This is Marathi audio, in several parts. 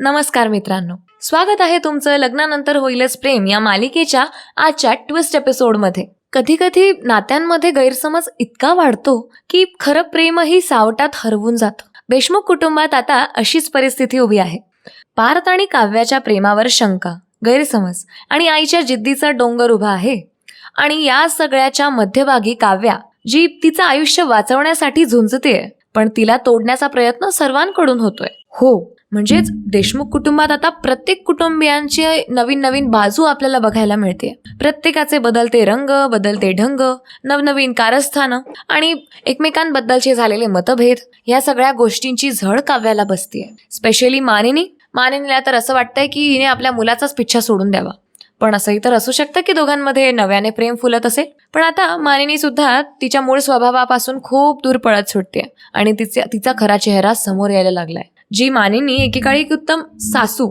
नमस्कार मित्रांनो. स्वागत आहे तुमचं लग्नानंतर होईलच प्रेम या मालिकेच्या आजच्या ट्विस्ट एपिसोडमध्ये कधी कधी नात्यांमध्ये गैरसमज इतका वाढतो की खरं प्रेमही सावटात हरवून जातं. देशमुख कुटुंबात आता अशीच परिस्थिती उभी आहे. पार्थ आणि काव्याच्या प्रेमावर शंका गैरसमज आणि आईच्या जिद्दीचा डोंगर उभा आहे. आणि या सगळ्याच्या मध्यभागी काव्या जी तिचं आयुष्य वाचवण्यासाठी झुंजते पण तिला तोडण्याचा प्रयत्न सर्वांकडून होतोय. हो म्हणजेच देशमुख कुटुंबात आता प्रत्येक कुटुंबियांची नवीन नवीन बाजू आपल्याला बघायला मिळते. प्रत्येकाचे बदलते रंग बदलते ढंग नवनवीन कारस्थानं आणि एकमेकांबद्दलचे झालेले मतभेद या सगळ्या गोष्टींची झळ काव्याला बसतीये. स्पेशली मानिनी. मानिनीला तर असं वाटतंय की हिने आपल्या मुलाचाच पिच्छा सोडून द्यावा. पण असंही तर असू शकतं की दोघांमध्ये नव्याने प्रेम फुलत असेल. पण आता मानिनी सुद्धा तिच्या मूळ स्वभावापासून खूप दूर पळत सुटते आणि तिचा तिचा खरा चेहरा समोर यायला लागलाय. जी मानिनी एकेकाळी एक उत्तम सासू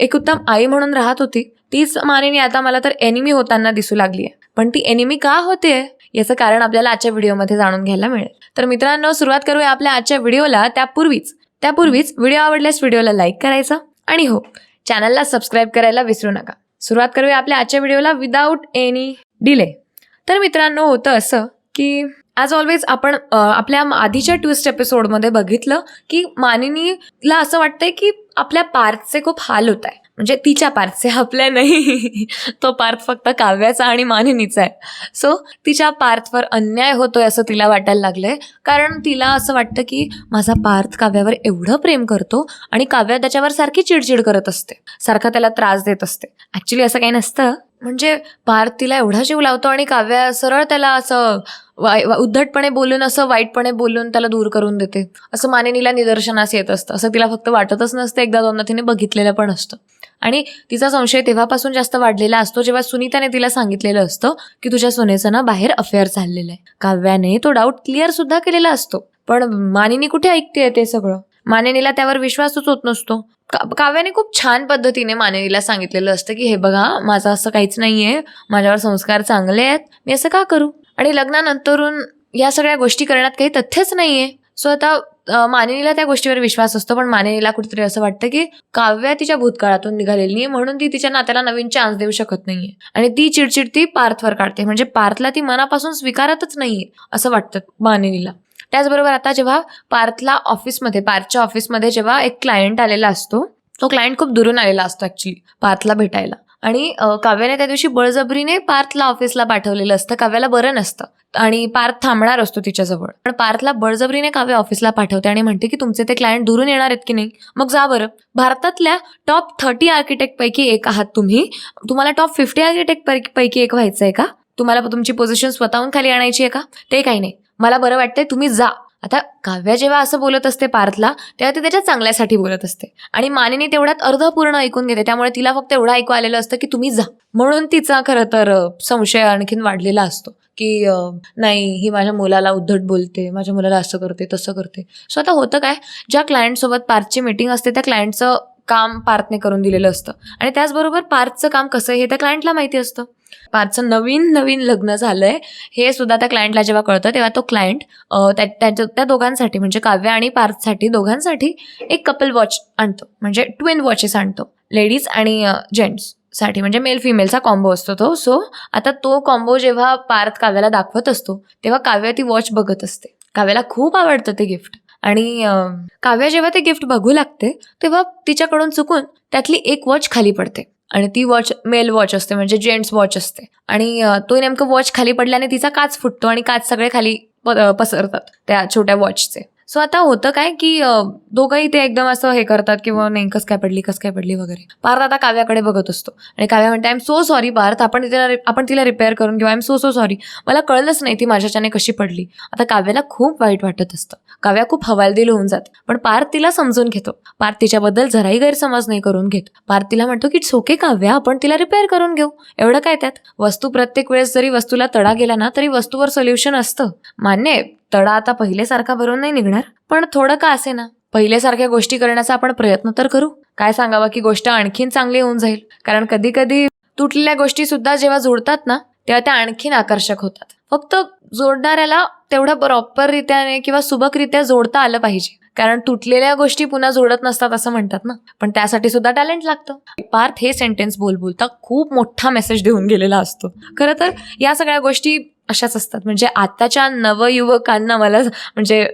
एक उत्तम आई म्हणून राहत होती तीच मानिनी आता मला तर एनिमी होताना दिसू लागली आहे. पण ती एनिमी का होते याचं कारण आपल्याला आजच्या व्हिडिओमध्ये जाणून घ्यायला मिळेल. तर मित्रांनो सुरुवात करूया आपल्या आजच्या व्हिडिओला त्यापूर्वीच. त्यापूर्वीच व्हिडिओ आवडल्यास व्हिडिओला लाईक करायचा आणि हो चॅनलला सबस्क्राईब करायला विसरू नका. सुरुवात करूया आपल्या आजच्या व्हिडिओला विदाऊट एनी डिले तर मित्रांनो होतं असं की ॲज ऑलवेज आपण आपल्या आधीच्या ट्विस्ट एपिसोडमध्ये बघितलं की मानिनीला असं वाटतंय की आपल्या पार्थचे खूप हाल होत आहे. म्हणजे तिच्या पार्थचे आपल्या नाही. तो पार्थ फक्त काव्याचा आणि मानिनीचा आहे. सो तिच्या पार्थवर अन्याय होतोय असं तिला वाटायला लागलंय. कारण तिला असं वाटतं की माझा पार्थ काव्यावर एवढं प्रेम करतो आणि काव्या त्याच्यावर सारखी चिडचिड करत असते. सारखा त्याला त्रास देत असते. ॲक्च्युली असं काही नसतं. म्हणजे पार्थ तिला एवढा जीव लावतो आणि काव्या सरळ त्याला असं वाय उद्धटपणे बोलून असं वाईटपणे बोलून त्याला दूर करून देते. असं मानिनीला निदर्शनास येत असतं. असं तिला फक्त वाटतच नसतं. एकदा दोनदा तिने बघितलेलं पण असतं. आणि तिचा संशय तेव्हापासून जास्त वाढलेला असतो जेव्हा सुनीताने तिला सांगितलेलं असतं की तुझ्या सुनेचं ना बाहेर अफेअर चाललेलं आहे. काव्याने तो डाऊट क्लिअर सुद्धा केलेला असतो. पण मानिनी कुठे ऐकते ते सगळं? मानिनीला त्यावर विश्वासच होत नसतो. का- काव्याने खूप छान पद्धतीने मानिनीला सांगितलेलं असतं की हे बघा माझं असं काहीच नाही आहे माझ्यावर संस्कार चांगले आहेत. मी असं का करू? आणि लग्नानंतरून या सगळ्या गोष्टी करण्यात काही तथ्यच नाहीये. सो आता मानिनीला त्या गोष्टीवर विश्वास असतो पण मानिनीला कुठेतरी असं वाटतं की काव्या तिच्या भूतकाळातून निघालेली आहे म्हणून ती तिच्या नात्याला नवीन चान्स देऊ शकत नाहीये. आणि ती चिडचिड ती पार्थवर काढते. म्हणजे पार्थला ती मनापासून स्वीकारतच नाहीये असं वाटतं मानिनीला. त्याचबरोबर आता जेव्हा पार्थला ऑफिसमध्ये पार्थच्या ऑफिसमध्ये जेव्हा एक क्लायंट आलेला असतो तो क्लायंट खूप दुरून आलेला असतो ऍक्च्युली पार्थला भेटायला. आणि काव्याने त्या दिवशी बळजबरीने पार्थला ऑफिसला पाठवलेलं असतं. काव्याला बरं नसतं. आणि पार्थ थांबणार असतो तिच्याजवळ. पण पार्थला बळजबरीने काव्य ऑफिसला पाठवते आणि म्हणते की तुमचे ते क्लायंट दुरून येणार आहेत की नाही? मग जा बरं. भारतातल्या टॉप थर्टी आर्किटेक्ट पैकी एक आहात तुम्ही. तुम्हाला टॉप फिफ्टी आर्किटेक्ट पैकी एक व्हायचं आहे का? तुम्हाला तुमची पोझिशन स्वतःहून खाली आणायची आहे का? ते काही नाही. मला बरं वाटतंय तुम्ही जा. आता काव्या जेव्हा असं बोलत असते पार्थला तेव्हा ती त्याच्या चांगल्यासाठी बोलत असते. आणि मानिनी तेवढ्यात अर्धपूर्ण ऐकून घेते त्यामुळे तिला फक्त एवढं ऐकू आलेलं असतं की तुम्ही जा. म्हणून तिचा खरं तर संशय आणखीन वाढलेला असतो. की नाही ही माझ्या मुलाला उद्धट बोलते माझ्या मुलाला असं करते तसं करते. सो आता होतं काय ज्या क्लायंटसोबत पार्थची मीटिंग असते त्या क्लायंटचं काम पार्थने करून दिलेलं असतं. आणि त्याचबरोबर पार्थचं काम कसं आहे हे त्या क्लायंटला माहिती असतं. पार्थचं नवीन नवीन लग्न झालंय हे सुद्धा त्या क्लायंटला जेव्हा कळतं तेव्हा तो क्लायंट त्या त्यांच्या- त्या दोघांसाठी म्हणजे काव्या आणि पार्थसाठी दोघांसाठी एक कपल वॉच आणतो. म्हणजे ट्विन वॉचेस आणतो. लेडीज आणि जेंट्ससाठी. म्हणजे मेल फिमेलचा कॉम्बो असतो तो. सो आता तो कॉम्बो जेव्हा पार्थ काव्याला दाखवत असतो तेव्हा काव्या ती वॉच बघत असते. काव्याला खूप आवडतं ते गिफ्ट आणि काव्या जेव्हा ते गिफ्ट बघू लागते तेव्हा तिच्याकडून चुकून त्यातली एक वॉच खाली पडते. आणि ती वॉच मेल वॉच असते म्हणजे जेंट्स वॉच असते. आणि तो नेमकं वॉच खाली पडल्याने तिचा काच फुटतो आणि काच सगळे खाली प- पसरतात त्या छोट्या वॉचचे सो आता होतं काय की दोघंही ते एकदम असं हे करतात किंवा नाही कस काय पडली कस काय पडली वगैरे. पार्थ आता काव्याकडे बघत असतो. आणि काव्या म्हणते I am so sorry Parth. आपण तिला आपण तिला रिपेअर करून घेऊ. I am so so sorry मला कळलंच नाही ती माझ्याच्याने कशी पडली. आता काव्याला खूप वाईट वाटत असतं. काव्या खूप हवालदिल होऊन जाते. पण पार्थ तिला समजून घेतो. पार्थ तिच्याबद्दल जराही गैरसमज नाही करून घेत. पार्थ तिला म्हणतो की ओके काव्या. आपण तिला रिपेअर करून घेऊ. एवढं काय त्यात? वस्तू प्रत्येक वेळेस जरी वस्तूला तडा गेला ना तरी वस्तूवर सोल्युशन असतं. मान्य आहे. तडा आता पहिलेसारखा भरून नाही निघणार. पण थोडं का असे ना पहिल्यासारख्या गोष्टी करण्याचा आपण प्रयत्न तर करू. काय सांगावं की गोष्ट आणखीन चांगली होऊन जाईल. कारण कधी कधी तुटलेल्या गोष्टी सुद्धा जेव्हा जोडतात ना तेव्हा त्या आणखीन आकर्षक होतात. फक्त जोडणाऱ्याला तेवढं प्रॉपररित्याने किंवा सुबकरित्या जोडता आलं पाहिजे. कारण तुटलेल्या गोष्टी पुन्हा जोडत नसतात असं म्हणतात ना. पण त्यासाठी सुद्धा टॅलेंट लागतं. पार्थ हे सेंटेन्स बोल बोलता खूप मोठा मेसेज देऊन गेलेला असतो. खरं तर या सगळ्या गोष्टी अशाच असतात. म्हणजे आताच्या नवयुवकांना मला म्हणजे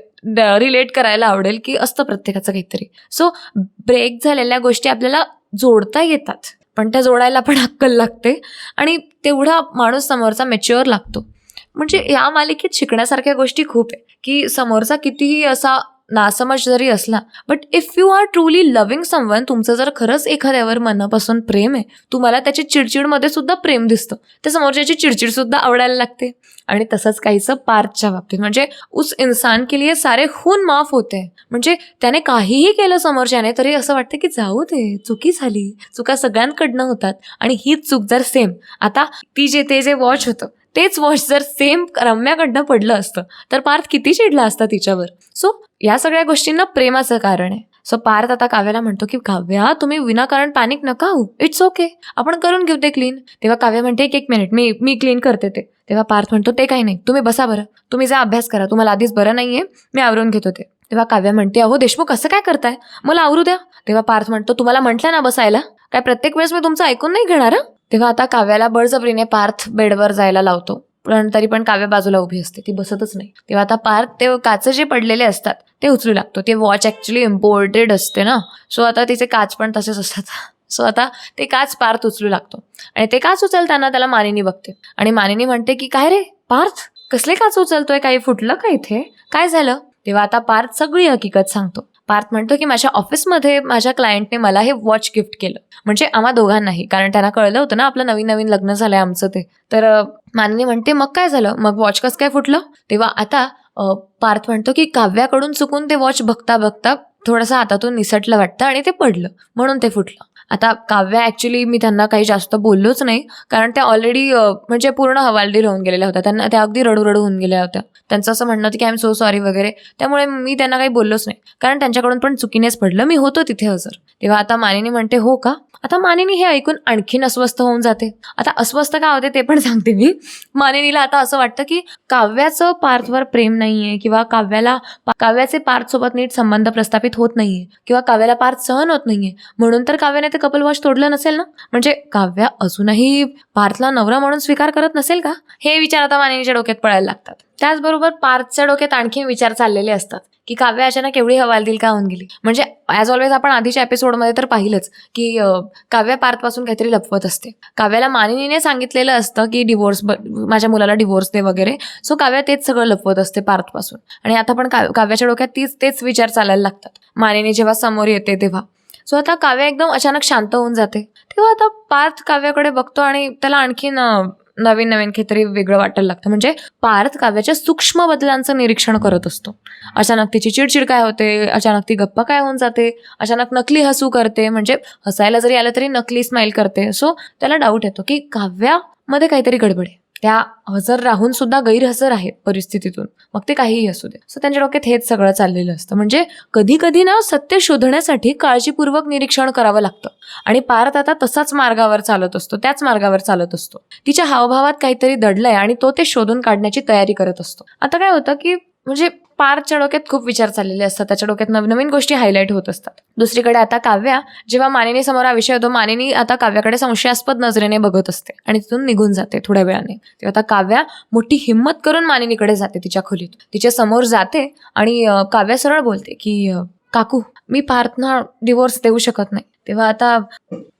रिलेट करायला आवडेल की असतं प्रत्येकाचं काहीतरी. सो ब्रेक झालेल्या गोष्टी आपल्याला जोडता येतात. पण त्या जोडायला पण अक्कल लागते आणि तेवढा माणूस समोरचा मेच्युअर लागतो. म्हणजे या मालिकेत शिकण्यासारख्या गोष्टी खूप आहे. की समोरचा कितीही असा नासमज जरी असला but if you are truly loving someone तुमचं जर खरंच एखाद्यावर मनापासून प्रेम आहे तुम्हाला त्याची चिडचिडमध्ये सुद्धा प्रेम दिसतं. त्या समोरच्याची चिडचिड सुद्धा आवडायला लागते. आणि तसंच काहीचं पार्थच्या बाबतीत. म्हणजे उस इन्सान के लिए सारे खून माफ होते. म्हणजे त्याने काहीही केलं समोरच्याने तरी असं वाटतं की जाऊ दे चुकी झाली. चुका सगळ्यांकडनं होतात. आणि हीच चूक जर सेम आता ती जे ते जे वॉच होतं तेच वॉश जर सेम रम्याकडनं पडलं असतं तर पार्थ किती चिडला असता तिच्यावर. सो या सगळ्या गोष्टींना प्रेमाचं कारण आहे. सो पार्थ आता काव्याला म्हणतो की काव्या तुम्ही विनाकारण पॅनिक नका हो इट्स ओके आपण करून घेऊ ते क्लीन तेव्हा काव्या म्हणते एक एक मिनिट मी मी क्लीन करते ते. तेव्हा पार्थ म्हणतो ते काही नाही. तुम्ही बसा बरं. तुम्ही जा अभ्यास करा. तुम्हाला आधीच बरं नाहीये. मी आवरून घेतो ते. तेव्हा काव्या म्हणते अहो देशमुख असं काय करताय? मला आवरू द्या. तेव्हा पार्थ म्हणतो तुम्हाला म्हटलं ना बसायला? काय प्रत्येक वेळेस मी तुमचं ऐकून नाही घेणार तेव्हा आता काव्याला बळजबरीने पार्थ बेडवर जायला लावतो. पण तरी पण काव्य बाजूला उभी असते. ती बसतच नाही. तेव्हा आता पार्थ ते काच जे पडलेले असतात ते उचलू लागतो. ते वॉच ॲक्च्युली इम्पोर्टेड असते ना. सो आता तिचे काच पण तसेच असतात. सो आता ते काच पार्थ उचलू लागतो. आणि ते काच उचलताना त्याला मानिनी बघते. आणि मानिनी म्हणते की काय रे? पार्थ कसले काच उचलतोय? काही फुटलं का इथे? काय झालं? तेव्हा आता पार्थ सगळी हकीकत सांगतो. पार्थ म्हणतो की माझ्या ऑफिसमध्ये माझ्या क्लायंटने मला हे वॉच गिफ्ट केलं. म्हणजे आम्हा दोघांनाही. कारण त्यांना कळलं होतं ना आपलं नवीन नवीन लग्न झालंय आमचं ते. तर अं, म्हणते मग काय झालं? मग वॉच कसं काय फुटलं? तेव्हा आता पार्थ म्हणतो की काव्याकडून चुकून ते वॉच बघता बघता थोडंसं हातातून निसटलं वाटतं आणि ते पडलं. म्हणून ते फुटलं. आता काव्या ॲक्च्युली मी त्यांना काही जास्त बोललोच नाही कारण त्या ऑलरेडी म्हणजे पूर्ण हवालदिल होऊन गेलेल्या होत्या. त्यांना त्या अगदी रडूरडू होऊन गेल्या होत्या. त्यांचं असं म्हणणं होतं की आय एम सो सॉरी वगैरे. त्यामुळे मी त्यांना काही बोललोच नाही. कारण त्यांच्याकडून पण चुकीनेच पडलं. मी होतो तिथे हजर. तेव्हा आता मानिनी म्हणते हो का? आता मानिनी हे ऐकून आणखीन अस्वस्थ होऊन जाते. आता अस्वस्थ का होते ते पण सांगते मी. मानिनीला आता असं वाटतं की काव्याचं पार्थवर प्रेम नाहीये किंवा काव्याला काव्याचे पार्थ सोबत नीट संबंध प्रस्थापित होत नाहीये किंवा काव्याला पार्थ सहन होत नाहीये. म्हणून तर काव्याने ते कपल तोडलं नसेल ना? म्हणजे काव्या अजूनही पार्थला नवरा म्हणून स्वीकार करत नसेल का? हे विचार आता मानिनीच्या डोक्यात पळायला लागतात. त्याचबरोबर पार्थच्या डोक्यात आणखी विचार चाललेले असतात की काव्य अचानक एवढी हवालदिल का होऊन गेली? म्हणजे ॲज ऑलवेज आपण आधीच्या एपिसोडमध्ये तर पाहिलंच की काव्या पार्थपासून काहीतरी लपवत असते. काव्याला मानिनीने सांगितलेलं असतं की डिवोर्स माझ्या मुलाला डिवोर्स दे वगैरे. सो काव्या तेच सगळं लपवत असते पार्थपासून. आणि आता पण काव्याच्या डोक्यात तीच तेच विचार चालायला लागतात. मानिनी जेव्हा समोर येते तेव्हा. सो आता काव्या एकदम अचानक शांत होऊन जाते. तेव्हा आता पार्थ काव्याकडे बघतो आणि त्याला आणखीन नवीन नवीन काहीतरी वेगळं वाटायला लागतं. म्हणजे पार्थ काव्याच्या सूक्ष्म बदलांचं निरीक्षण करत असतो. अचानक तिची चिडचिड काय होते? अचानक ती गप्पा काय होऊन जाते? अचानक नकली हसू करते. म्हणजे हसायला जरी आलं तरी नकली स्माईल करते. सो त्याला डाऊट येतो की काव्यामध्ये काहीतरी गडबड आहे. त्या हजर राहून सुद्धा गैरहजर आहेत परिस्थितीतून. मग ते काहीही असू दे. सो त्यांच्या डोक्यात हेच सगळं चाललेलं असतं. म्हणजे कधी कधी ना सत्य शोधण्यासाठी काळजीपूर्वक निरीक्षण करावं लागतं. आणि पारत आता तसाच मार्गावर चालत असतो त्याच मार्गावर चालत असतो. तिच्या हावभावात काहीतरी दडलंय आणि तो ते शोधून काढण्याची तयारी करत असतो. आता काय होतं की म्हणजे पारच्या डोक्यात खूप विचार चाललेले असतात. त्याच्या डोक्यात नवनवीन गोष्टी हायलाईट होत असतात. दुसरीकडे आता काव्या जेव्हा मानिनी समोर हा विषय होतो मानिनी आता काव्याकडे संशयास्पद नजरेने बघत असते आणि तिथून निघून जाते थोड्या वेळाने. तेव्हा आता काव्या मोठी हिंमत करून मानिनीकडे जाते तिच्या खोलीत. तिच्या समोर जाते आणि काव्या सरळ बोलते की काकू मी पार्थना डिवोर्स देऊ शकत नाही. तेव्हा आता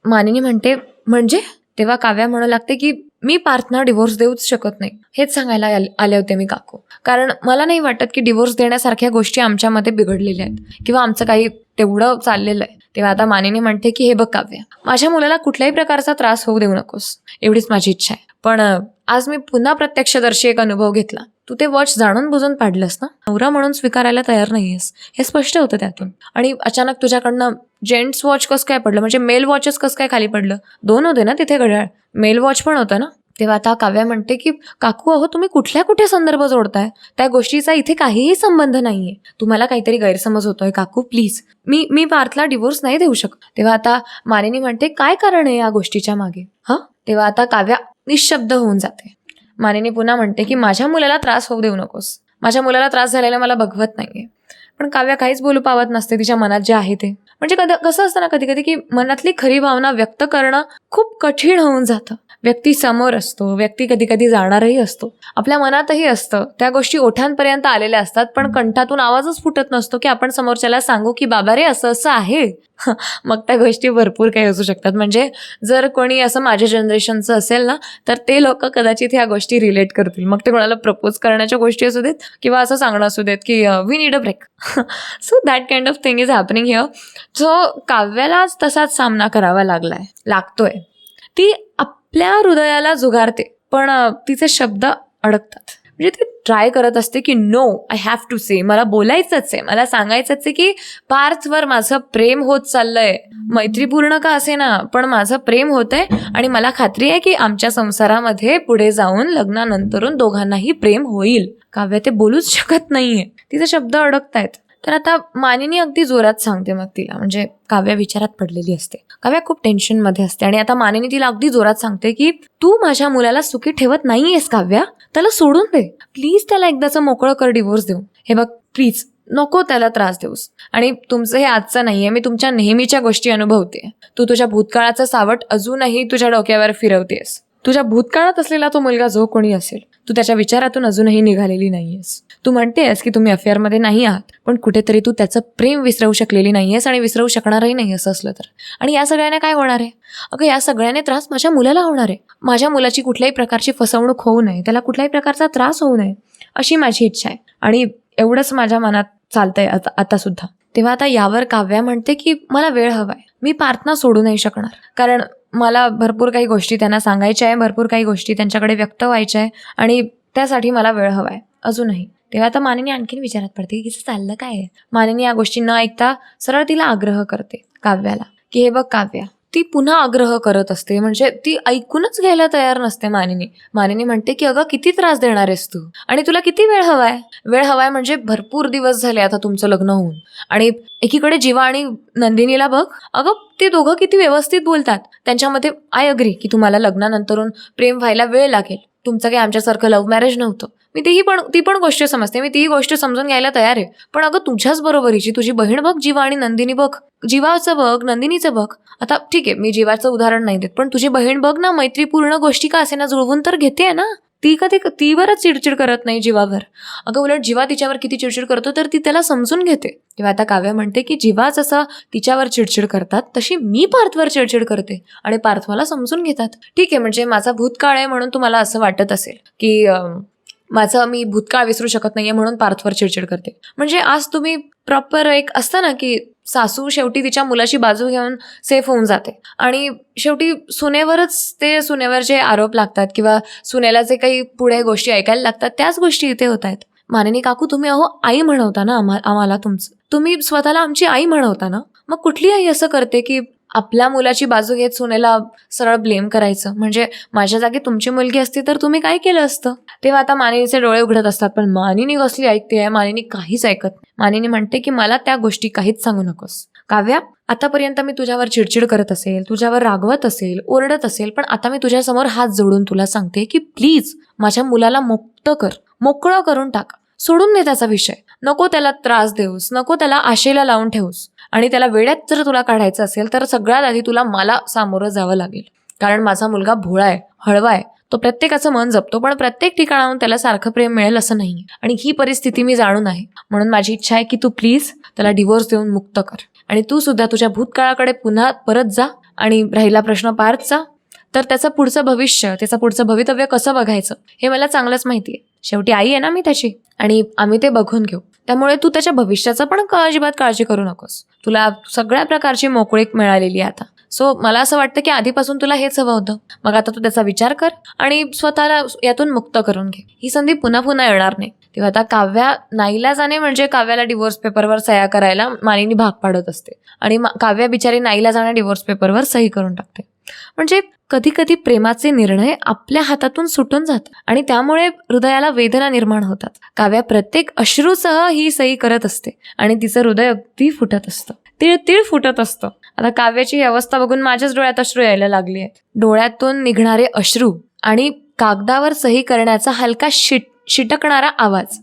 मानिनी म्हणते म्हणजे? तेव्हा काव्या म्हणू लागते की मी पार्थना डिवोर्स देऊच शकत नाही. हेच सांगायला आले होते मी काकू. कारण मला नाही वाटत की डिवोर्स देण्यासारख्या गोष्टी आमच्यामध्ये बिघडलेल्या आहेत. किंवा आमचं काही तेवढं चाललेलं आहे. तेव्हा आता मानेने म्हणते की हे बघ काव्य माझ्या मुलाला कुठल्याही प्रकारचा त्रास होऊ देऊ नकोस. एवढीच माझी इच्छा आहे. पण आज मी पुन्हा प्रत्यक्षदर्शी एक अनुभव घेतला. तू ते वॉच जाणून बुजून पाडलंस ना? नवरा म्हणून स्वीकारायला तयार नाहीयेस. हे स्पष्ट होतं त्यातून. आणि अचानक तुझ्याकडनं जेंट्स वॉच कसं काय पडलं? म्हणजे मेल वॉचच कसं काय खाली पडलं? दोन होते ना तिथे घड्याळ? मेल वॉच पण होतं ना? तेव्हा आता काव्या म्हणते की काकू अहो तुम्ही कुठल्या कुठे संदर्भ जोडताय? त्या गोष्टीचा इथे काहीही संबंध नाहीये. तुम्हाला काहीतरी गैरसमज होतोय काकू प्लीज. मी मी पार्थला डिवोर्स नाही देऊ शकत. तेव्हा आता मानिनी म्हणते काय कारण आहे या गोष्टीच्या मागे? हा? तेव्हा आता काव्या निशब्द होऊन जाते. मानेनी पुन्हा म्हणते की माझ्या मुलाला त्रास होऊ देऊ नकोस. माझ्या मुलाला त्रास झालेला मला बघवत नाहीये. पण काव्या काहीच बोलू पावत नसते. तिच्या मनात जे आहे ते. म्हणजे कधी कसं असतं ना कधी कधी की मनातली खरी भावना व्यक्त करणं खूप कठीण होऊन जातं. व्यक्ती समोर असतो व्यक्ती कधी कधी जाणारही असतो. आपल्या मनातही असतं. त्या गोष्टी ओठांपर्यंत आलेल्या असतात पण कंठातून आवाजच फुटत नसतो की आपण समोरच्याला सांगू की बाबा रे असं असं आहे. मग त्या गोष्टी भरपूर काही असू शकतात. म्हणजे जर कोणी असं माझ्या जनरेशनचं असेल ना तर ते लोक कदाचित ह्या गोष्टी रिलेट करतील. मग ते कोणाला प्रपोज करण्याच्या गोष्टी असू देत किंवा असं सांगणं असू देत की we need a break so that kind of thing is happening here so काव्यालाच तसाच सामना करावा लागलाय लागतोय. ती आपल्या हृदयाला जुगारते पण तिचे शब्द अडकतात. म्हणजे ती ट्राय करत असते की no I have to say मला बोलायचंच आहे. मला सांगायचंच आहे की पार्थवर माझं प्रेम होत चाललंय. मैत्रीपूर्ण का असे ना पण माझं प्रेम होत आहे आणि मला खात्री आहे की आमच्या संसारामध्ये पुढे जाऊन लग्नानंतरून दोघांनाही प्रेम होईल. काव्य ते बोलूच शकत नाहीये. तिचे शब्द अडकतायत. तर आता मानिनी अगदी जोरात सांगते मग तिला म्हणजे काव्या विचारात पडलेली असते. काव्या खूप टेन्शनमध्ये असते आणि आता मानिनी तिला अगदी जोरात सांगते की तू माझ्या मुलाला सुखी ठेवत नाहीयेस काव्या त्याला सोडून दे. प्लीज त्याला एकदाचं मोकळं कर डिवोर्स देऊ हे बघ प्लीज नको त्याला त्रास देऊस. आणि तुमचं हे आजचं नाहीये मी तुमच्या नेहमीच्या गोष्टी अनुभवते तू तुझ्या भूतकाळाचं सावट अजूनही तुझ्या डोक्यावर फिरवतेस तुझ्या भूतकाळात असलेला तो मुलगा जो कोणी असेल तू त्याच्या विचारातून अजूनही निघालेली नाहीयेस. तू म्हणतेस की तुम्ही अफेअरमध्ये नाही आहात पण कुठेतरी तू त्याचं प्रेम विसरवू शकलेली नाहीयेस आणि विसरवू शकणारही नाही असं असलं तर. आणि या सगळ्याने काय होणार आहे? अगं या सगळ्याने त्रास माझ्या मुलाला होणार आहे. माझ्या मुलाची कुठल्याही प्रकारची फसवणूक होऊ नये त्याला कुठल्याही प्रकारचा त्रास होऊ नये अशी माझी इच्छा आहे. आणि एवढंच माझ्या मनात चालतंय आता आता सुद्धा. तेव्हा आता यावर काव्या म्हणते की मला वेळ हवाय. मी प्रार्थना सोडू नाही शकणार. कारण मला भरपूर काही गोष्टी त्यांना सांगायच्या आहे भरपूर काही गोष्टी त्यांच्याकडे व्यक्त व्हायच्या आहे आणि त्यासाठी मला वेळ हवा आहे अजूनही. तेव्हा आता मानिनी आणखीन विचारात पडते की हिचं चाललं काय आहे? मानिनी या गोष्टी न ऐकता सरळ तिला आग्रह करते काव्याला की हे बघ काव्या ती पुन्हा आग्रह करत असते. म्हणजे ती ऐकूनच घ्यायला तयार नसते मानिनी. मानिनी म्हणते की अगं किती त्रास देणार आहेस तू? आणि तुला किती वेळ हवाय? वेळ हवाय म्हणजे भरपूर दिवस झाले आता तुमचं लग्न होऊन. आणि एकीकडे जीवा आणि नंदिनीला बघ. अगं ते दोघं किती व्यवस्थित बोलतात. त्यांच्यामध्ये आय अग्री की तुम्हाला लग्नानंतरून प्रेम व्हायला वेळ लागेल. तुमचं काही आमच्यासारखं लव्ह मॅरेज नव्हतं. मी तीही पण ती पण गोष्ट समजते. मी तीही गोष्ट समजून घ्यायला तयार आहे. पण अगं तुझ्याच बरोबरीची तुझी बहीण बघ जीवा आणि नंदिनी बघ. जीवाचं बघ नंदिनीचं बघ. आता ठीक आहे मी जीवाचं उदाहरण नाही देत पण तुझी बहीण बघ ना मैत्रीपूर्ण गोष्टी का असे ना जुळवून तर घेते ना? ती कधी ती बरंच चिडचिड करत नाही जीवावर? अगं उलट जीवा तिच्यावर किती चिडचिड करतो तर ती त्याला समजून घेते. किंवा आता काव्य म्हणते की जीवा जसं तिच्यावर चिडचिड करतात तशी मी पार्थवर चिडचिड करते. आणि पार्थ मला समजून घेतात. ठीक आहे म्हणजे माझा भूतकाळ आहे म्हणून तुम्हाला असं वाटत असेल की माझं मी भूतकाळ विसरू शकत नाहीये म्हणून पार्थवर चिडचिड करते. म्हणजे आज तुम्ही प्रॉपर एक असतं ना की सासू शेवटी तिच्या मुलाची बाजू घेऊन सेफ होऊन जाते. आणि शेवटी सुनेवरच ते सुनेवर आरोप लागतात किंवा सुनेला जे काही पुढे गोष्टी ऐकायला लागतात त्याच गोष्टी इथे होत आहेत. मानिनी काकू तुम्ही अहो आई म्हणवता ना आम्हाला आम्हाला तुमचं? तुम्ही स्वतःला आमची आई म्हणवता ना? मग कुठली आई असं करते की आपल्या मुलाची बाजू घेत सुनेला सरळ ब्लेम करायचं. म्हणजे माझ्या जागी तुमची मुलगी असती तर तुम्ही काय केलं असतं? तेव्हा आता मानिनीचे डोळे उघडत असतात. पण मानिनी कसली ऐकते आहे? मानिनी काहीच ऐकत मानिनी म्हणते की मला त्या गोष्टी काहीच सांगू नकोस. काव्या आतापर्यंत मी तुझ्यावर चिडचिड करत असेल तुझ्यावर रागवत असेल ओरडत असेल पण आता मी तुझ्यासमोर हात जोडून तुला सांगते की प्लीज माझ्या मुलाला मुक्त कर. मोकळं करून टाक. सोडून दे त्याचा विषय. नको त्याला त्रास देऊस. नको त्याला आशेला लावून ठेवूस आणि त्याला वेड्यात जर तुला काढायचं असेल तर सगळ्यात आधी तुला मला सामोरं जावं लागेल. कारण माझा मुलगा भोळा आहे हळवा आहे. तो प्रत्येकाचं मन जपतो पण प्रत्येक ठिकाणाहून त्याला सारखं प्रेम मिळेल असं नाही आणि ही परिस्थिती मी जाणून आहे. म्हणून माझी इच्छा आहे की तू प्लीज त्याला डिवोर्स देऊन मुक्त कर. आणि तू सुद्धा तुझ्या भूतकाळाकडे पुन्हा परत जा आणि राहिला प्रश्न पार्थचा तर त्याचं पुढचं भविष्य त्याचं पुढचं भवितव्य कसं बघायचं हे मला चांगलंच माहिती आहे शेवटी आई आहे ना मी त्याची. आणि आम्ही ते बघून घेऊ. त्यामुळे तू त्याच्या भविष्याचं पण अजिबात काळजी करू नकोस. तुला सगळ्या प्रकारची मोकळीक मिळालेली आहे आता. सो मला असं वाटतं की आधीपासून तुला हेच हवं होतं. मग आता तू त्याचा विचार कर आणि स्वतःला यातून मुक्त करून घे. ही संधी पुन्हा पुन्हा येणार नाही. तेव्हा आता काव्या नाईला जाणे म्हणजे काव्याला डिवोर्स पेपरवर सह्या करायला मानिनी भाग पाडत असते. आणि काव्या बिचारी नाईला जाणे डिवोर्स पेपरवर सही करून टाकते. म्हणजे कधी कधी प्रेमाचे निर्णय आपल्या हातातून सुटून जातात आणि त्यामुळे हृदयाला वेदना निर्माण होतात. काव्या प्रत्येक अश्रूसह ही सही करत असते आणि तिचं हृदय अगदी फुटत असतं. तिळ तिळ फुटत असतं. आता काव्याची ही अवस्था बघून माझ्याच डोळ्यात अश्रू यायला लागली आहेत. डोळ्यातून निघणारे अश्रू आणि कागदावर सही करण्याचा हलका शिट शिटकणारा आवाज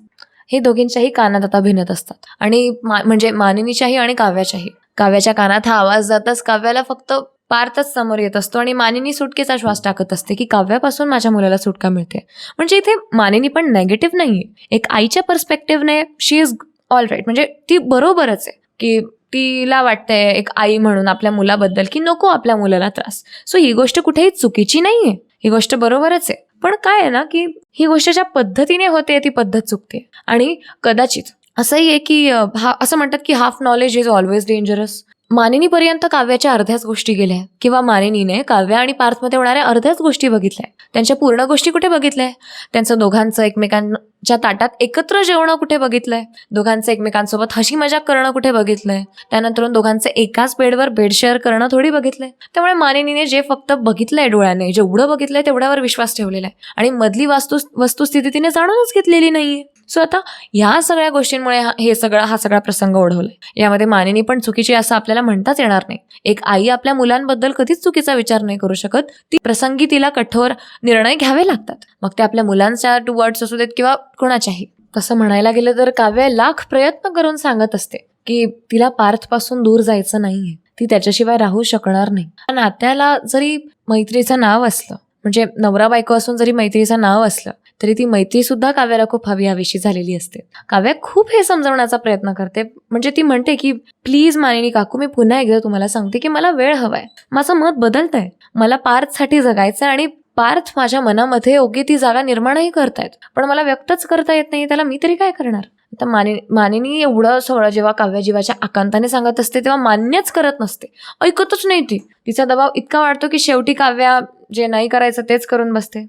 हे दोघींच्याही कानात आता भिनत असतात. आणि म्हणजे मानिनीच्याही आणि काव्याच्याही. काव्याच्या कानात हा आवाज जाताच काव्याला फक्त पार्थच समोर येत असतो आणि मानिनी सुटकेचा श्वास टाकत असते की काव्यापासून माझ्या मुलाला सुटका मिळते? म्हणजे इथे मानिनी पण नेगेटिव्ह नाही एक आईच्या पर्स्पेक्टिव्हने शी इज ऑल राईट म्हणजे ती बरोबरच आहे की तिला वाटतंय एक आई म्हणून आपल्या मुलाबद्दल की नको आपल्या मुलाला त्रास. सो ही गोष्ट कुठेही चुकीची नाहीये. ही गोष्ट बरोबरच आहे. पण काय आहे ना की ही गोष्ट ज्या पद्धतीने होते ती पद्धत चुकते. आणि कदाचित असंही आहे की हा असं म्हणतात की half knowledge is always dangerous मानिनीपर्यंत काव्याच्या अर्ध्याच गोष्टी गेल्या. किंवा मानिनीने काव्य आणि पार्थमध्ये होणाऱ्या अर्ध्याच गोष्टी बघितल्या. त्यांच्या पूर्ण गोष्टी कुठे बघितल्या? त्यांचं दोघांचं एकमेकांच्या ताटात एकत्र जेवणं कुठे बघितलंय? दोघांचं एकमेकांसोबत हशी मजाक करणं कुठे बघितलंय? त्यानंतर दोघांचं एकाच बेडवर बेड शेअर करणं थोडी बघितलंय. त्यामुळे मानिनीने जे फक्त बघितलंय डोळ्याने जेवढं बघितलंय तेवढ्यावर विश्वास ठेवलेला आहे. आणि मधली वास्तू वस्तुस्थिती तिने जाणूनच घेतलेली नाहीये. सो आता ह्या सगळ्या गोष्टींमुळे हे सगळं हा सगळा प्रसंग ओढवलाय. यामध्ये मानिनी पण चुकीची असं आपल्याला म्हणताच येणार नाही. एक आई आपल्या मुलांबद्दल कधीच चुकीचा विचार नाही करू शकत. ती प्रसंगी तिला कठोर निर्णय घ्यावे लागतात. मग ते आपल्या मुलांच्या टू वर्ड्स असू देत किंवा कोणाच्याही. तसं म्हणायला गेलं तर काव्य लाख प्रयत्न करून सांगत असते की तिला पार्थपासून दूर जायचं नाहीये. ती त्याच्याशिवाय राहू शकणार नाही. नात्याला जरी मैत्रीचं नाव असलं म्हणजे नवरा बायको असून जरी मैत्रीचं नाव असलं तरी ती मैत्री सुद्धा काव्याला खूप हवी हवीशी झालेली असते. काव्या खूप हे समजवण्याचा प्रयत्न करते. म्हणजे ती म्हणते की प्लीज मानिनी काकू मी पुन्हा एकदा तुम्हाला सांगते की मला वेळ हवाय. माझं मत बदलत आहे मला पार्थसाठी जगायचं आणि पार्थ माझ्या मनामध्ये योग्य ती जागा निर्माणही करतायत. पण मला व्यक्तच करता येत नाही. त्याला मी तरी काय करणार? आता मानि मानिनी एवढं सोहळं जेव्हा काव्यजीवाच्या आकांताने सांगत असते तेव्हा मान्यच करत नसते. ऐकतच नाही ती. तिचा दबाव इतका वाढतो की शेवटी काव्या जे नाही करायचं तेच करून बसते.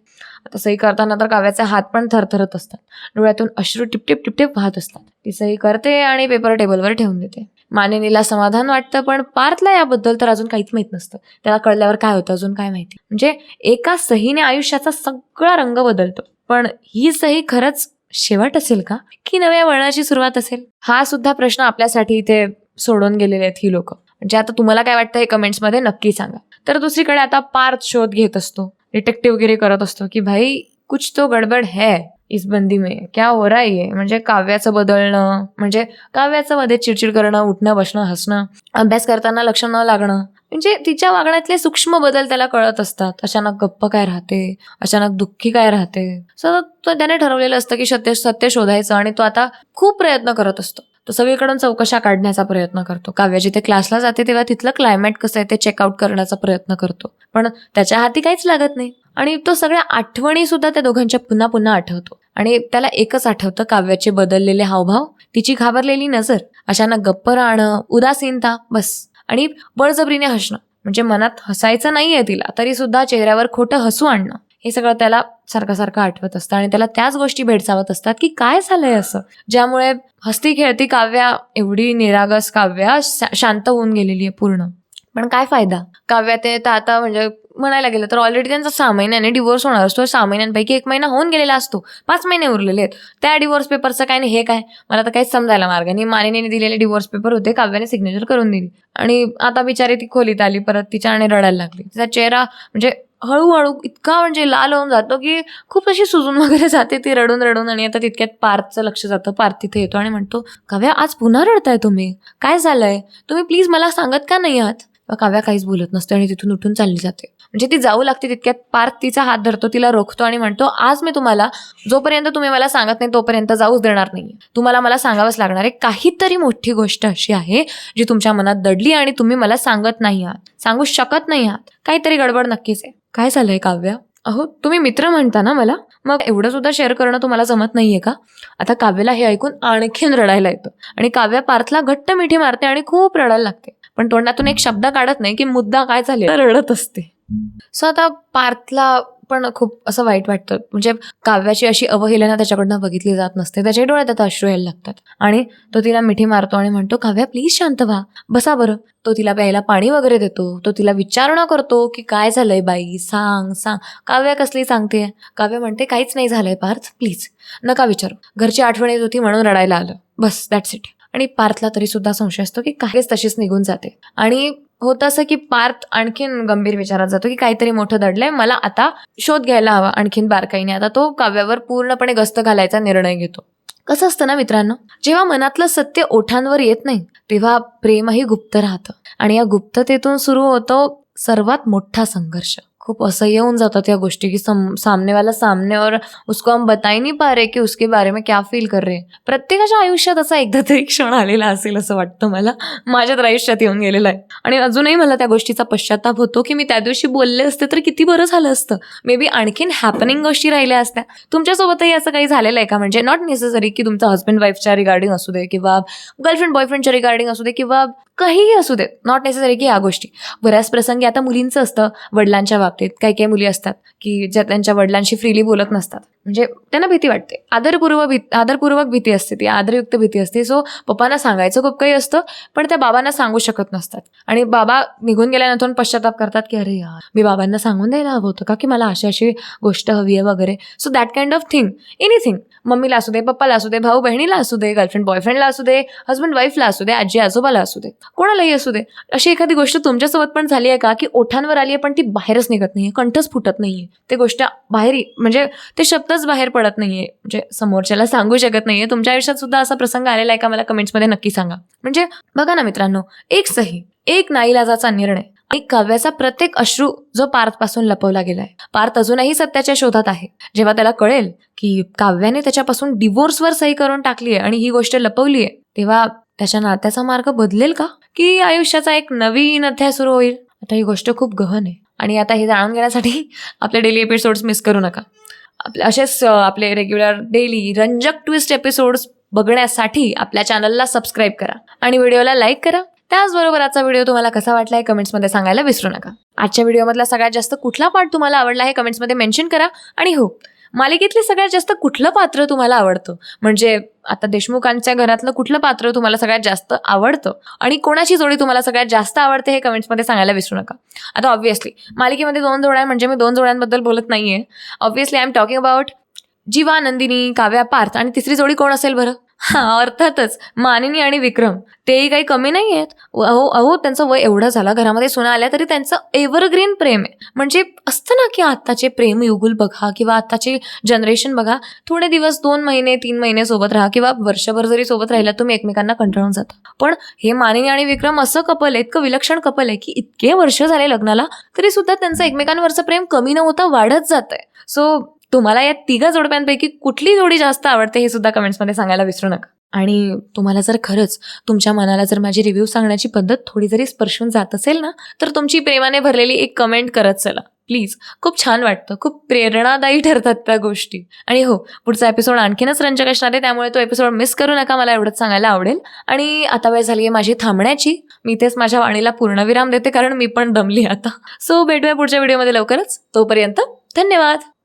आता सही करताना तर काव्याचे हात पण थरथरत असतात. डोळ्यातून अश्रू टिपटिप टिपटिप वाहत असतात. ती सही करते आणि पेपर टेबलवर ठेवून देते. मानिनीला समाधान वाटतं पण पार्थला याबद्दल तर अजून काहीच माहीत नसतं. त्याला कळल्यावर काय होतं अजून काय माहिती? म्हणजे एका सहीने आयुष्याचा सगळा रंग बदलतो. पण ही सही खरंच शेवट असेल का? की नव्या वळणाची सुरुवात असेल? हा सुद्धा प्रश्न आपल्यासाठी इथे सोडून गेलेले आहेत ही लोक. म्हणजे आता तुम्हाला काय वाटतं हे कमेंट्समध्ये नक्की सांगा. तर दुसरीकडे आता पार्थ शोध घेत असतो. डिटेक्टिव्हगिरी करत असतो की भाई कुछ तो गडबड है इस बंदी में. क्या हो रहा है म्हणजे काव्याचं बदलणं म्हणजे काव्याचं मध्ये चिडचिड करणं उठणं बसणं हसणं अभ्यास करताना लक्ष न लागणं. म्हणजे तिच्या वागण्यातले सूक्ष्म बदल त्याला कळत असतात. अचानक गप्प काय राहते? अचानक दुःखी काय राहते? सतत तो त्याने ठरवलेलं असतं की सत्य सत्य शोधायचं आणि तो आता खूप प्रयत्न करत असतो. तो सगळीकडून चौकशा काढण्याचा प्रयत्न करतो. काव्य जिथे क्लासला जाते तेव्हा तिथलं क्लायमेट कसं आहे ते चेकआउट करण्याचा प्रयत्न करतो. पण त्याच्या हाती काहीच लागत नाही. आणि तो सगळ्या आठवणी सुद्धा त्या दोघांच्या पुन्हा पुन्हा आठवतो. आणि त्याला एकच आठवतं काव्याचे बदललेले हावभाव तिची घाबरलेली नजर अचानक गप्प राहणं उदासीनता बस. आणि बळजबरीने हसणं. म्हणजे मनात हसायचं नाहीये तिला तरी सुद्धा चेहऱ्यावर खोटं हसू आणणं. हे सगळं त्याला सारखं सारखं आठवत असतं आणि त्याला त्याच गोष्टी भेडसावत असतात की काय झालंय असं? ज्यामुळे हस्ती खेळती काव्या एवढी निरागस काव्या शांत होऊन गेलेली आहे पूर्ण. पण काय फायदा? काव्या ते तर आता म्हणजे म्हणायला गेलं तर ऑलरेडी त्यांचा सहा महिन्याने डिवोर्स होणार असतो. सहा महिन्यांपैकी एक महिना होऊन गेलेला असतो. पाच महिने उरलेले आहेत. त्या डिवोर्स पेपरचं काय नाही हे काय? मला तर काहीच समजायला मार्ग नाही. मानिनीने दिलेले डिवोर्स पेपर होते. काव्याने सिग्नेचर करून दिली. आणि आता बिचारी ती खोलीत आली. परत तिच्या आणि रडायला लागली. तिचा चेहरा म्हणजे हळूहळू इतका म्हणजे लाल होऊन जातो की खूप अशी सुजून वगैरे जाते ती रडून रडून आणि आता तितक्यात पार्थचं लक्ष जातं पार्थ तिथे येतो आणि म्हणतो काव्या आज पुन्हा रडताय तुम्ही? काय झालंय? तुम्ही प्लीज मला सांगत का नाही आहात? काव्या काहीच बोलत नसते आणि तिथून उठून चालली जाते. म्हणजे ती जाऊ लागते तितक्यात पार्थ तिचा हात धरतो तिला रोखतो आणि म्हणतो आज मी तुम्हाला जोपर्यंत तुम्ही मला सांगत नाही तोपर्यंत जाऊच देणार नाही तुम्हाला मला सांगावंच लागणार आहे. काहीतरी मोठी गोष्ट अशी आहे जी तुमच्या मनात दडली आणि तुम्ही मला सांगत नाही आहात. सांगू शकत नाही आहात. काहीतरी गडबड नक्कीच आहे. काय झालंय काव्या? अहो तुम्ही मित्र म्हणता ना मला? मग एवढं सुद्धा शेअर करणं तुम्हाला जमत नाहीये का? आता काव्याला हे ऐकून आणखीन रडायला येतं आणि काव्या पार्थला घट्ट मिठी मारते आणि खूप रडायला लागते. पण तोंडातून एक शब्द काढत नाही की मुद्दा काय झाले रडत असते. सो आता पार्थला पण खूप असं वाईट वाटतं. म्हणजे काव्याची अशी अवहेलना त्याच्याकडनं बघितली जात नसते. त्याच्या डोळ्यात आता अश्रू यायला लागतात. आणि तो तिला मिठी मारतो आणि म्हणतो काव्या प्लीज शांत व्हा. बसा बरं. तो तिला प्यायला पाणी वगैरे देतो. तो तिला विचारणा करतो की काय झालंय बाई? सांग सांग. काव्या कसली सांगते काव्य म्हणते काहीच नाही झालंय पार्थ. प्लीज नका विचारू. घरची आठवण येत होती म्हणून रडायला आलं. बस दॅट्स इट आणि पार्थला तरी सुद्धा संशय असतो की काहीच तशीच निघून जाते. आणि होतं असं की पार्थ आणखीन गंभीर विचारात जातो की काहीतरी मोठं दडलंय मला आता शोध घ्यायला हवा आणखीन बारकाईने. आता तो काव्यावर पूर्णपणे गस्त घालायचा निर्णय घेतो. कसं असतं ना मित्रांनो जेव्हा मनातलं सत्य ओठांवर येत नाही तेव्हा प्रेमही गुप्त राहतं. आणि या गुप्ततेतून सुरू होतो सर्वात मोठा संघर्ष. खूप असह्य येऊन जातात या गोष्टी की सम सामने वाला सामने और उसको हम बता ही नहीं पा रहे की उसके बारे में क्या फील कर रहे प्रत्येकाच्या आयुष्यात असा एकदा तरी क्षण आलेला असेल असं वाटतं मला. माझ्या तर आयुष्यात येऊन गेलेला आहे. आणि अजूनही मला त्या गोष्टीचा पश्चाताप होतो की मी त्या दिवशी बोलले असते तर किती बरं झालं असतं. मे बी आणखीन हॅपनिंग गोष्टी राहिल्या असत्या. तुमच्यासोबतही असं काही झालेलं आहे का? म्हणजे नॉट नेसेसरी की तुमचा हस्बंड वाईफच्या रिगार्डिंग असू दे किंवा गर्लफ्रेंड बॉयफ्रेंडच्या रिगार्डिंग असू दे किंवा काहीही असू देत. नॉट नेसेसरी की या गोष्टी. बऱ्याच प्रसंगी आता मुलींचं असतं वडिलांच्या बाबतीत. काही काही मुली असतात की ज्या त्यांच्या वडिलांशी फ्रीली बोलत नसतात. म्हणजे त्यांना भीती वाटते. आदरपूर्व भी आदरपूर्वक भीती असते ती आदरयुक्त भीती असते. सो पप्पांना सांगायचं खूप काही असतं पण त्या बाबांना सांगू शकत नसतात. आणि बाबा निघून गेल्यानंतर पश्चाताप करतात की अरे यार मी बाबांना सांगून द्यायला हवं होतं का की मला अशी अशी गोष्ट हवी आहे वगैरे. So that kind of thing anything मम्मीला असू दे पप्पाला असू दे भाऊ बहिणीला असू दे गर्लफ्रेंड बॉयफ्रेंडला असू दे हस्बंड वाईफला असू दे आजी आजोबाला असू दे कोणालाही असू दे. अशी एखादी गोष्ट तुमच्यासोबत पण झाली आहे का की ओठांवर आली आहे पण ती बाहेरच निघत नाही आहे कंठच फुटत नाहीये? ते गोष्ट बाहेरी म्हणजे ते शब्दच बाहेर पडत नाही आहे म्हणजे समोरच्याला सांगू शकत नाही आहे तुमच्या आयुष्यात सुद्धा असा प्रसंग आलेला आहे का? मला कमेंट्समध्ये नक्की सांगा. म्हणजे बघा ना मित्रांनो एक सही एक नाईलाजाचा निर्णय. आणि काव्याचा प्रत्येक अश्रू जो पार्थपासून लपवला गेलाय. पार्थ अजूनही सत्याच्या शोधात आहे. जेव्हा त्याला कळेल की काव्याने त्याच्यापासून डिवोर्सवर सही करून टाकली आहे आणि ही गोष्ट लपवली आहे तेव्हा त्याच्या नात्याचा मार्ग बदलेल का? की आयुष्याचा एक नवीन अध्याय सुरू होईल? आता ही गोष्ट खूप गहन आहे. आणि आता हे जाणून घेण्यासाठी आपले डेली एपिसोड्स मिस करू नका. आपले असेच आपले रेग्युलर डेली रंजक ट्विस्ट एपिसोड्स बघण्यासाठी आपल्या चॅनलला सबस्क्राईब करा. आणि व्हिडिओला लाईक करा. त्याचबरोबर आजचा व्हिडिओ तुम्हाला कसा वाटला हे कमेंट्समध्ये सांगायला विसरू नका. आजच्या व्हिडिओमधला सगळ्यात जास्त कुठला पार्ट तुम्हाला आवडला हे कमेंट्समध्ये मेन्शन करा आणि हो मालिकेतले सगळ्यात जास्त कुठलं पात्र तुम्हाला आवडतं? म्हणजे आता देशमुखांच्या घरातलं कुठलं पात्र तुम्हाला सगळ्यात जास्त आवडतं? आणि कोणाची जोडी तुम्हाला सगळ्यात जास्त आवडते हे कमेंट्समध्ये सांगायला विसरू नका. आता ऑब्व्हियसली मालिकेमध्ये दोन जोड्या म्हणजे मी दोन जोड्यांबद्दल बोलत नाहीये. Obviously I am talking about Jiva Nandini Kavya Parth आणि तिसरी जोडी कोण असेल बरं? हा अर्थातच. मानिनी आणि विक्रम तेही काही कमी नाही आहेत अहो अहो त्यांचं वय एवढं झालं घरामध्ये सुना आल्या तरी त्यांचं एव्हरग्रीन प्रेम आहे. म्हणजे असतं ना की आत्ताचे प्रेम युगुल बघा किंवा आत्ताची जनरेशन बघा. थोडे दिवस दोन महिने तीन महिने सोबत राहा किंवा वर्षभर जरी सोबत राहिला तुम्ही एकमेकांना कंटाळून जाता. पण हे मानिनी आणि विक्रम असं कपल आहे इतकं विलक्षण कपल आहे की इतके वर्ष झाले लग्नाला तरी सुद्धा त्यांचं एकमेकांवरचं प्रेम कमी न होता वाढत जात आहे सो तुम्हाला या तिघा जोडप्यांपैकी कुठली जोडी जास्त आवडते हे सुद्धा कमेंट्समध्ये सांगायला विसरू नका. आणि तुम्हाला जर खरंच तुमच्या मनाला जर माझी रिव्ह्यू सांगण्याची पद्धत थोडी जरी स्पर्शून जात असेल ना तर तुमची प्रेमाने भरलेली एक कमेंट करत चला. प्लीज खूप छान वाटतं. खूप प्रेरणादायी ठरतात त्या गोष्टी. आणि हो पुढचा एपिसोड आणखीनच रंजक असणार आहे त्यामुळे तो एपिसोड मिस करू नका मला एवढंच सांगायला आवडेल. आणि आता वेळ झाली आहे माझी थांबण्याची. मी तेच माझ्या वाणीला पूर्णविराम देते कारण मी पण दमली आता. सो भेटूया पुढच्या व्हिडिओमध्ये लवकरच. तोपर्यंत धन्यवाद!